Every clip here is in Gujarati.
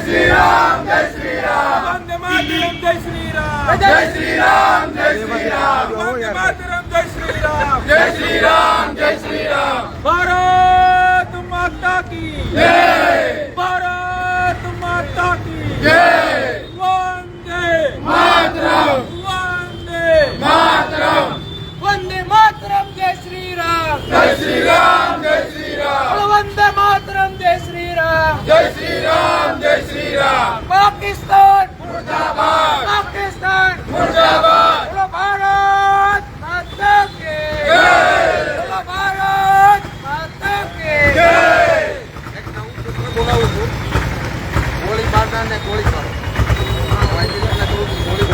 શ્રી રામ જય શ્રી રામ વંદે માતરમ જય શ્રી રામ જય શ્રી રામ જય શ્રી રામ વંદે માતરમ જય શ્રી રામ જય શ્રી રામ જય શ્રી રામ ભારત માતા કી જય ભારત માતા કી જય વંદે માતરમ વંદે માતરમ વંદે માતરમ જય શ્રી રામ જય શ્રી રામ જય શ્રી રામ વંદે માતરમ જય શ્રી રામ જય શ્રી રામ જય શ્રી રામ પાકિસ્તાન મુર્દાબાદ પાકિસ્તાન મુર્દાબાદ બોલો ભારત માતા કે જય બોલો ભારત માતા કે જય બોલાવું છું ગોળી મારનાર ને ગોળી મારો વાંચીને કહું છું, ગોળી મારનારને ઊભા રહેજો ગોળી મારો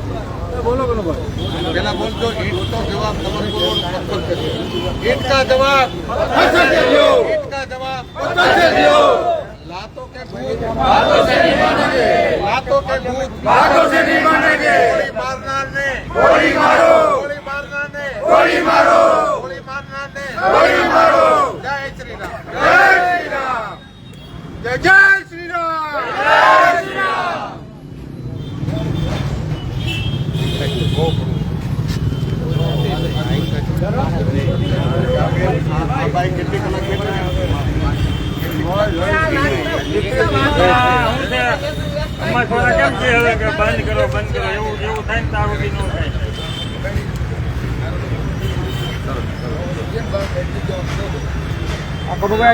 પણ આઈ જવા છે જ. બોલો પેલા બોલજો ઈટ તો જવાબ તમારે બોલવાનો પથ્થર છે ઈટ કા જવાબ પથ્થર से दो ઈટ કા જવાબ पत्थर से दो લાતો કે ભૂત बातों से नहीं मानेंगे લાતો કે ભૂત बातों से नहीं मानेंगे ગોળી મારનાર ને गोली मारो ગોળી મારનાર ને गोली मारो ગોળી મારનાર ને गोली मारो જય શ્રી રામ जय श्री राम જય જય શ્રી રામ जय श्री राम અમારે થોડા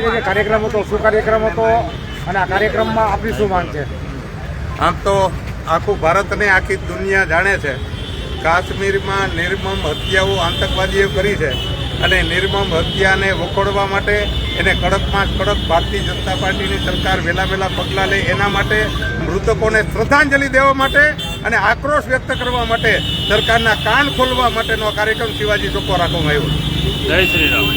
કે કાર્યક્રમ હતો શું કાર્યક્રમ હતો અને આ કાર્યક્રમમાં આપણી શું માન છે આમ તો આખું ભારત અને આખી દુનિયા જાણે છે. કાશ્મીરમાં નિર્મમ હત્યાઓ આતંકવાદીઓ કરી છે અને નિર્મમ હત્યાને વખોડવા માટે એને કડકમાં કડક ભારતીય જનતા પાર્ટીની સરકાર વહેલા વહેલા પગલાં લે એના માટે મૃતકોને શ્રદ્ધાંજલિ દેવા માટે અને આક્રોશ વ્યક્ત કરવા માટે સરકારના કાન ખોલવા માટેનો કાર્યક્રમ શિવાજી ચોખ્ખો રાખવામાં આવ્યો જય શ્રી રામ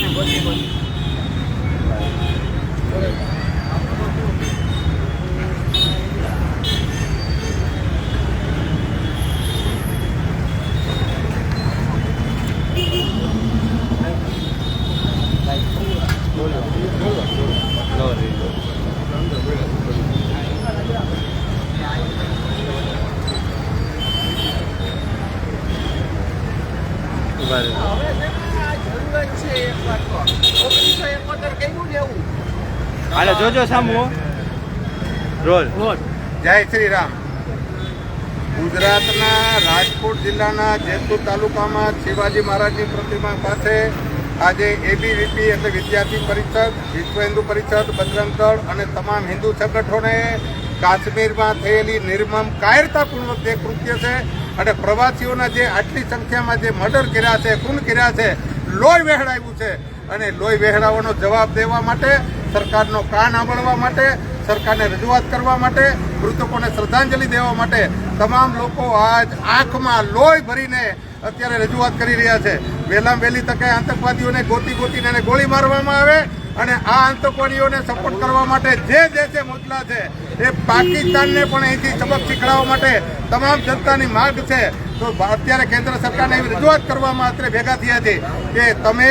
ઊભા રહો. જોજો સામુ. રોલ. જય શ્રી રામ. ગુજરાતના રાજકોટ જિલ્લાના જેતપુર તાલુકામાં શિવાજી મહારાજની પ્રતિમા પાસે આજે એબીવીપી એટલે વિદ્યાર્થી પરિષદ વિશ્વ હિન્દુ પરિષદ બજરંગ દળ અને તમામ હિન્દુ સંગઠનોએ કાશ્મીરમાં થયેલી નિર્મમ કાયરતાપૂર્વક જે કૃત્ય છે અને પ્રવાસીઓના જે આટલી સંખ્યામાં જે મર્ડર કર્યા છે ખૂન કર્યા છે લોહી વહેડાવ્યું છે. અને લોહી વહેડાવવાનો જવાબ દેવા માટે સરકારનો કાન આંબળવા માટે, સરકારને રજૂઆત કરવા માટે, મૃતકોને શ્રદ્ધાંજલિ દેવા માટે તમામ લોકો આજ આંખમાં લોહી ભરીને અત્યારે રજૂઆત કરી રહ્યા છે. વહેલામાં વહેલી તકે આતંકવાદીઓને ગોતી ગોતીને એને ગોળી મારવામાં આવે અને આ આતંકવાદીઓને સપોર્ટ કરવા માટે જે દેશે મોકલા છે, એ પાકિસ્તાનને પણ અહીંથી સબક શીખડાવવા માટે તમામ જનતાની માગ છે. તો અત્યારે કેન્દ્ર સરકારને એવી રજૂઆત કરવામાં અત્યારે ભેગા થયા છે કે તમે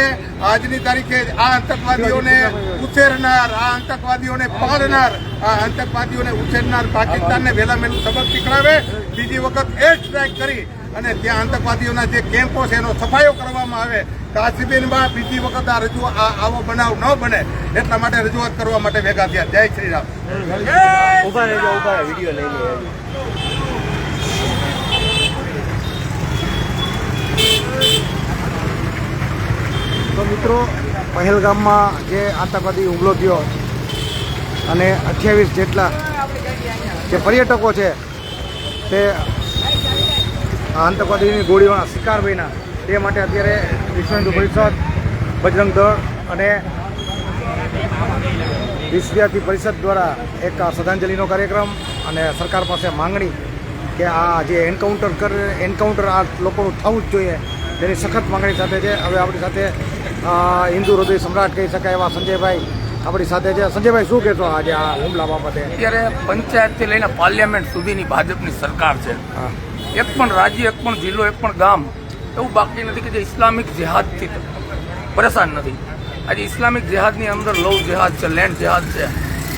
આજની તારીખે આ આતંકવાદીઓને ઉછેરનાર, આ આતંકવાદીઓને પાડનાર, આ આતંકવાદીઓને ઉછેરનાર પાકિસ્તાનને વહેલા વહેલું સબક શીખડાવે બીજી વખત એર સ્ટ્રાઇક કરી અને ત્યાં આતંકવાદીઓના જે કેમ્પો છે એનો સફાયો કરવામાં આવે. કાશ્મીરમાં બીજી વખત આ રજૂ આવો બનાવ ન બને એટલા માટે રજૂઆત કરવા માટે ભેગા થયા. જય શ્રી રામ. ઊભા રહેજો, ઊભા વીડિયો લઈ લઈએ તો મિત્રો, પહેલગામમાં જે આતંકવાદી હુમલો થયો અને અઠ્યાવીસ જેટલા જે પર્યટકો છે, તે આતંકવાદીની ગોળીઓના શિકાર બન્યા. તે માટે અત્યારે વિશ્વ હિન્દુ પરિષદ, બજરંગ દળ અને વિશ્વવ્યાપી પરિષદ દ્વારા એક શ્રદ્ધાંજલિનો કાર્યક્રમ અને સરકાર પાસે માંગણી કે આ જે એન્કાઉન્ટર કર, એન્કાઉન્ટર આ લોકોનું થવું જ જોઈએ. તેની સખત માંગણી સાથે છે. હવે આપણી સાથે હિન્દુ હૃદય સમ્રાટ કહી શકાય એવા સંજયભાઈ આપણી સાથે છે. સંજયભાઈ શું કહેશો આજે આ હુમલા બાબતે? અત્યારે પંચાયતથી લઈને પાર્લિયામેન્ટ સુધીની ભાજપની સરકાર છે. એક પણ રાજ્ય એક પણ જિલ્લો એક પણ ગામ એવું બાકી નથી કે જે ઇસ્લામિક જેહાદથી પરેશાન નથી. આજે ઇસ્લામિક જેહાદની અંદર લવ જેહાદ છે લેન્ડ જેહાદ છે.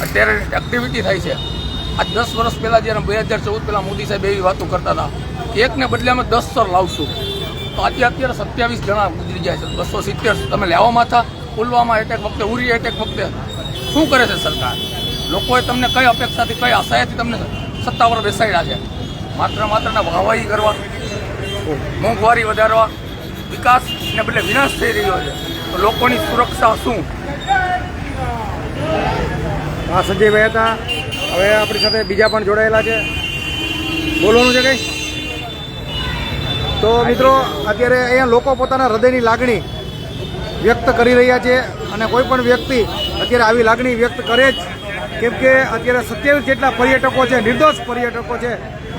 અત્યારે એક્ટિવિટી થાય છે. આ દસ વર્ષ પહેલાં જ્યારે બે હજાર ચૌદ પહેલાં મોદી સાહેબ એવી વાતો કરતા હતા એકને બદલે અમે દસ સર લાવશું. તો આજે અત્યારે સત્યાવીસ જણા ગુજરી જાય છે. બસો સિત્તેર તમે લેવામાં હતા પુલવામા એટેક વખતે, ઉરી એટેક વખતે. શું કરે છે સરકાર? લોકોએ તમને કઈ અપેક્ષાથી, કઈ આશાએથી તમને સત્તા પર બેસાડ્યા છે? માત્ર માત્રના વાહવાહી કરવા, મોંઘવારી વધારવા વિકાસને બદલે વિનાશ થઈ રહ્યો છે. તો લોકોની સુરક્ષા શું? હા સંજયભાઈ હતા હવે આપણી સાથે બીજા પણ જોડાયેલા છે. બોલવાનું છે કંઈ? તો મિત્રો, અત્યારે અહીંયા લોકો પોતાના હૃદયની લાગણી વ્યક્ત કરી રહ્યા છે અને કોઈ પણ વ્યક્તિ અત્યારે આવી લાગણી વ્યક્ત કરે જ, કેમ કે અત્યારે સત્યાવીસ જેટલા પર્યટકો છે, નિર્દોષ પર્યટકો છે,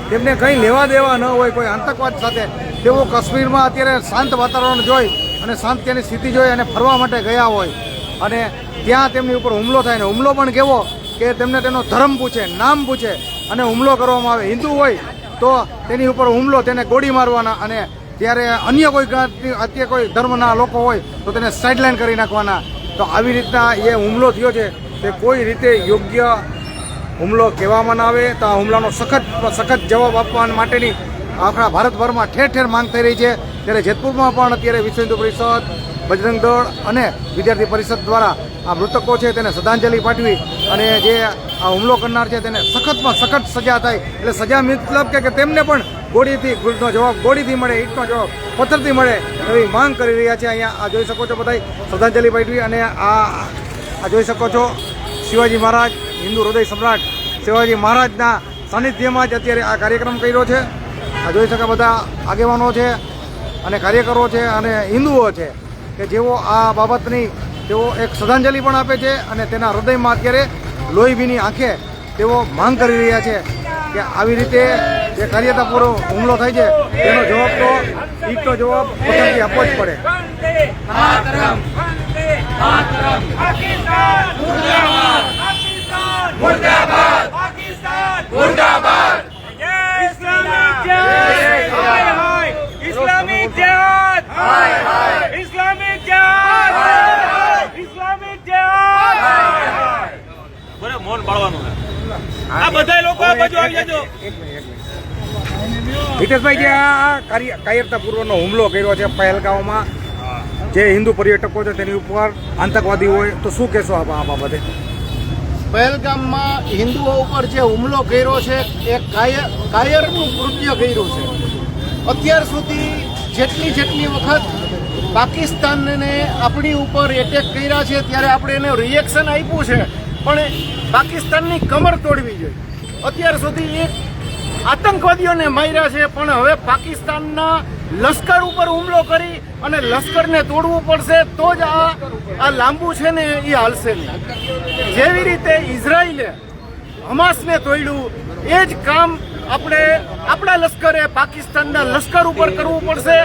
તેમને કંઈ લેવા દેવા ન હોય, કોઈ આતંકવાદ સાથે, તેઓ કાશ્મીરમાં અત્યારે શાંત વાતાવરણ જોઈ અને શાંત ત્યાંની સ્થિતિ જોઈ અને ફરવા માટે ગયા હોય. અને ત્યાં તેમની ઉપર હુમલો થાય ને હુમલો પણ કેવો કે તેમને તેનો ધર્મ પૂછે, નામ પૂછે અને હુમલો કરવામાં આવે. હિન્દુ હોય તો તેની ઉપર હુમલો તેને ગોળી મારવાના અને જ્યારે અન્ય કોઈ અત્યારે કોઈ ધર્મના લોકો હોય તો તેને સાઇડલાઇન કરી નાખવાના. તો આવી રીતના એ હુમલો થયો છે તે કોઈ રીતે યોગ્ય હુમલો કહેવામાં ના આવે તો આ હુમલાનો સખત સખત જવાબ આપવા માટેની આખા ભારતભરમાં ઠેર ઠેર માંગ થઈ રહી છે. ત્યારે જેતપુરમાં પણ અત્યારે વિશ્વ હિન્દુ પરિષદ, બજરંગ દળ અને વિદ્યાર્થી પરિષદ દ્વારા આ મૃતકો છે તેને શ્રદ્ધાંજલિ પાઠવી અને જે આ હુમલો કરનાર છે તેને સખતમાં સખત સજા થાય. એટલે સજા મતલબ કે તેમને પણ ગોળીથી ગુલનો જવાબ, ગોળીથી મળે, ઈંટનો જવાબ, પથ્થરથી મળે એવી માંગ કરી રહ્યા છે. અહીંયા આ જોઈ શકો છો બધા શ્રદ્ધાંજલિ પાઠવી અને આ આ જોઈ શકો છો શિવાજી મહારાજ, હિન્દુ હૃદય સમ્રાટ શિવાજી મહારાજના સાનિધ્યમાં જ અત્યારે આ કાર્યક્રમ કર્યો છે. આ જોઈ શકાય બધા આગેવાનો છે. અને કાર્યકરો છે અને હિન્દુઓ છે કે જેઓ આ બાબતની તેઓ એક શ્રદ્ધાંજલિ પણ આપે છે અને તેના હૃદયમાં અત્યારે લોહીભીની આંખે તેઓ માંગ કરી રહ્યા છે કે આવી રીતે જે કાર્યતાપૂર્વક હુમલો થાય છે, તેનો જવાબ તો ઈટનો જવાબ પોતાથી આપવો જ પડે. મુર્દાબાદ ઇસ્લામિક જહાદ હાય હાય ઇસ્લામિક જહાદ હાય હાય ઇસ્લામિક જહાદ ઇસ્લામિક જહાદ બરે મૌન પાળવાનું આ બધા લોકો આ બાજુ આવી જજો. હિતેશભાઈ જે આ કાયરતાપૂર્વકનો હુમલો કર્યો છે પહેલગાંવમાં જે હિન્દુ પર્યટકો છે તેની ઉપર આતંકવાદી હોય તો શું કહેશો આપ આ બાબતે? પહેલગામમાં હિન્દુઓ ઉપર જે હુમલો કર્યો છે એ કાયર કાયરનું કૃત્ય કર્યું છે. અત્યાર સુધી જેટલી જેટલી વખત પાકિસ્તાનને આપણી ઉપર એટેક કર્યા છે ત્યારે આપણે એને રિએક્શન આપ્યું છે. પણ પાકિસ્તાનની કમર તોડવી જોઈએ. અત્યાર સુધી એક આતંકવાદીઓને માર્યા છે, પણ હવે પાકિસ્તાનના લશ્કર ઉપર હુમલો કરી અને લશ્કરને તોડવું પડશે, તો જ આ આ લાંબુ છે ને એ હાલશે નહીં. જેવી રીતે ઇઝરાયલે હમાસને તોડ્યું, એ જ કામ આપણે આપણા લશ્કરે પાકિસ્તાનના લશ્કર ઉપર કરવું પડશે,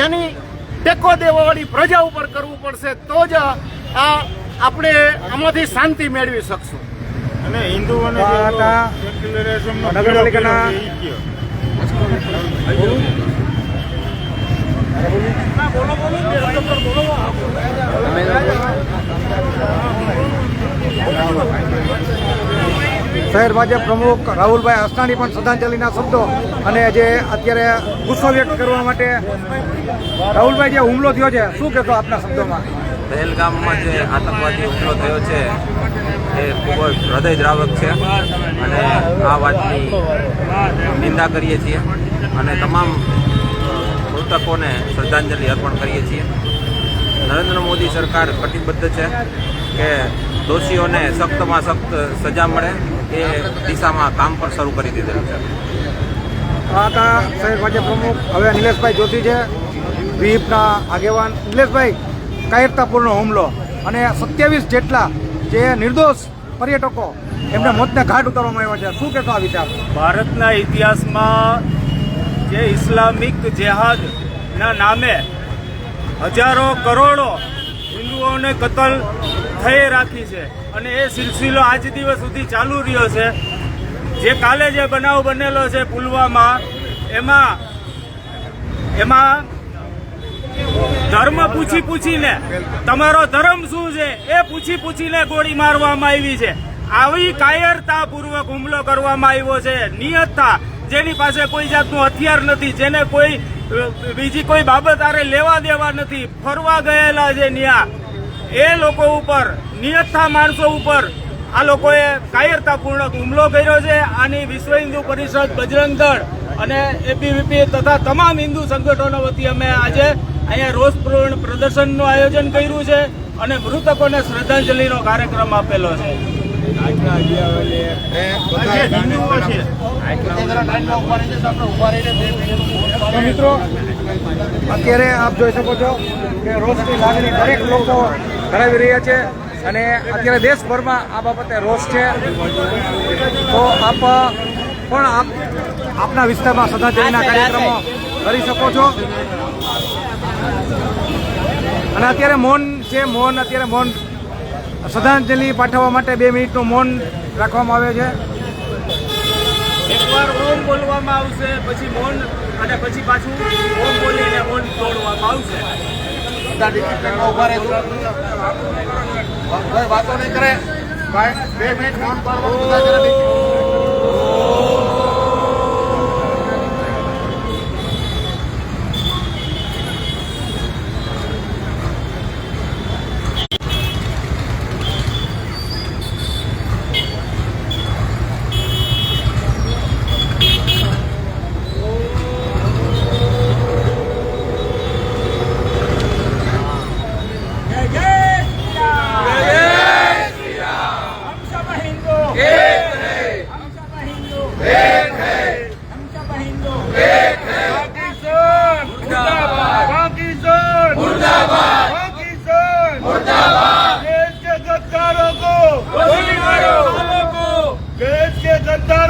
યાની ટેકો દેવાવાળી પ્રજા ઉપર કરવું પડશે, તો જ આ આપણે આમાંથી શાંતિ મેળવી શકશું. અને હિન્દુઓને નગરપાલિકાના શહેર ભાજપ પ્રમુખ રાહુલભાઈ અસનાની પણ શ્રદ્ધાંજલિના શબ્દો અને જે અત્યારે ગુસ્સો વ્યક્ત કરવા માટે રાહુલભાઈ જે હુમલો થયો છે શું કહેશો આપના શબ્દોમાં? પહેલગામમાં જે આતંકવાદી હુમલો થયો છે, એ ખૂબ જ હૃદયદ્રાવક છે. અને આ વાતની નિંદા કરીએ છીએ અને તમામ મૃતકોને શ્રદ્ધાંજલિ અર્પણ કરીએ છીએ. નરેન્દ્ર મોદી સરકાર કટિબદ્ધ છે કે દોષીઓને સખ્તમાં સખ્ત સજા મળે એ દિશામાં કામ પણ શરૂ કરી દીધેલું છે. આ ભાજપ પ્રમુખ હવે નિલેશભાઈ જોશી છે. વિહિપના આગેવાન. નિલેશભાઈ કાયરતાપૂર્ણ હુમલો અને સત્યાવીસ જેટલા જે નિર્દોષ પર્યટકો એમને મોતને ઘાટ ઉતારવામાં આવ્યા છે. શું કહેશો આ વિચાર? ભારતના ઇતિહાસમાં જે ઇસ્લામિક જેહાદના નામે હજારો કરોડો હિન્દુઓને કતલ થઈ રાખી છે અને એ સિલસિલો આજ દિવસ સુધી ચાલુ રહ્યો છે. જે કાલે જે બનાવ બનેલો છે પુલવામા, એમાં એમાં ધર્મ પૂછી પૂછીને તમારો ધર્મ શું છે? એ પૂછી પૂછીને ગોળી મારવામાં આવી છે. આવી કાયરતા પૂર્વક હુમલો કરવામાં આવ્યો છે. નિયતતા જેની પાસે કોઈ જાતનું હથિયાર નથી, જેને કોઈ બીજી કોઈ બાબત આરે લેવા દેવા નથી. ફરવા ગયેલા છે ન્યા. એ લોકો ઉપર નિયતતા માણસો ઉપર, આ લોકોએ કાયરતાપૂર્ણક હુમલો કર્યો છે. આની વિશ્વ હિન્દુ પરિષદ બજરંગ દળ અને એબીવીપી તથા તમામ હિન્દુ સંગઠનો વતી અમે આજે અહીંયા રોષપૂર્ણ પ્રદર્શનનું આયોજન કર્યું છે અને મૃતકોને શ્રદ્ધાંજલિનો કાર્યક્રમ આપેલો છે. મિત્રો અત્યારે આપ જોઈ શકો છો કે રોષની લાગણી દરેક લોકો ધરાવી રહ્યા છે અને અત્યારે દેશભરમાં આ બાબતે રોષ છે. તો આપ પણ આપ આપના વિસ્તારમાં શ્રદ્ધાંજલિના કાર્યક્રમો કરી શકો છો. અને અત્યારે મૌન છે મૌન અત્યારે મૌન શ્રદ્ધાંજલિ પાઠવવા માટે બે મિનિટનું મૌન રાખવામાં આવે છે. એકવાર ઓમ બોલવામાં આવશે પછી મૌન અને પછી પાછું ઓમ બોલીને મૌન તોડવામાં આવશે. કોઈ વાતો નહીં કરે. બે મિનિટ મૌન પાડવાનું. ಭಾರತ